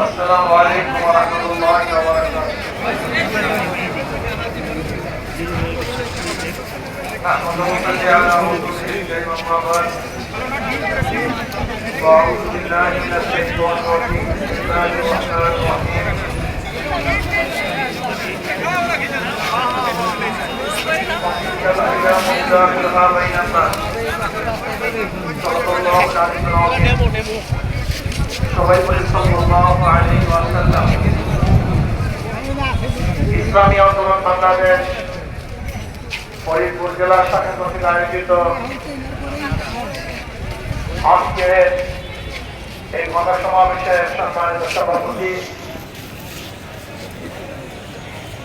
السلام عليكم ورحمة الله وبركاته. أحمده صلي على رسوله الكريم أما بعد وأعوذ بالله من الشيطان الرجيم بسم الله الرحيم إذا مدامرها بين الناس صدق الله العلي العظيم সবাই বলে সাল্লাল্লাহু আলাইহি ওয়াসাল্লাম ইসলামী আন্দোলন বাংলাদেশ ফরিদপুর জেলা শাখা কর্তৃক আয়োজিত আজকে এই মহা সমাবেশের সম্মানিত সভাপতি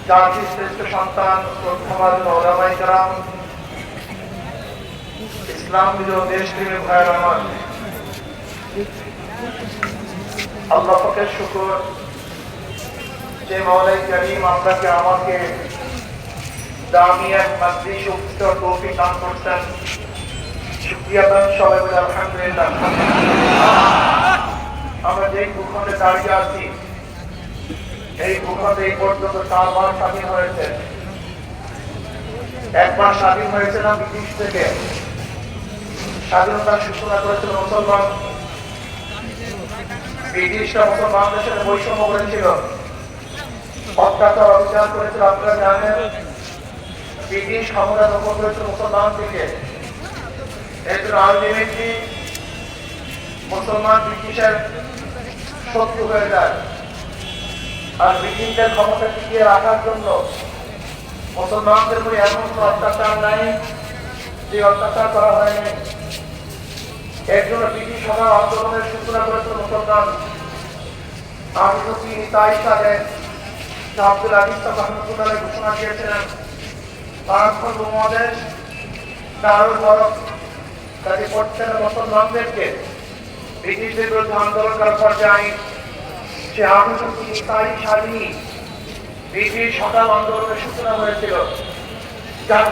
জাতির শ্রেষ্ঠ সন্তান শ্রদ্ধাবাদ ওলামাই কালাম ইসলাম বিজয় দেশ প্রেমী ভাইয়ের আমার। আল্লাহ পাকের শুকর। যে মাওলাই করিম আপনাকে আমাকে দামি এক উত্তর তৌফিক দান করছেন। শুক্রিয়া দান সবাই বলে আলহামদুলিল্লাহ। আমরা যেই ভূখণ্ডে দাঁড়িয়ে আছি, এই ভূখণ্ডে এই পর্যন্ত চারবার স্বাধীন হয়েছে। একবার স্বাধীন হয়েছে না ব্রিটিশ থেকে? স্বাধীনতার সূচনা করেছিল মুসলমান। ব্রিটিশরা মুসলমানদের সাথে বৈষম্য করেছিল। অত্যাচার অবিচার করেছিল আপনারা জানেন। ব্রিটিশ ক্ষমতা দখল করেছিল মুসলমান থেকে এর জন্য আলটিমেটলি মুসলমান ব্রিটিশের শত্রু হয়ে যায়। আর ব্রিটিশদের ক্ষমতা টিকিয়ে রাখার জন্য মুসলমানদের উপরে এমন অত্যাচার নাই যে অত্যাচার করা হয়নি। এর জন্য ব্রিটিশ সভার আন্দোলনের সূচনা করেছিল মুসলমান। আমি তো তাই সাথে আব্দুল আজিজ রহমতুল্লাহ ঘোষণা দিয়েছিলেন সারাক্ষণ উপমহাদেশ দারুল বরফ কাজে করছেন মুসলমানদেরকে ব্রিটিশদের বিরুদ্ধে আন্দোলন করার পর্যায়ে আইন। সে আঠারোশো তাই সালই ব্রিটিশ সকাল আন্দোলনের সূচনা হয়েছিল। যার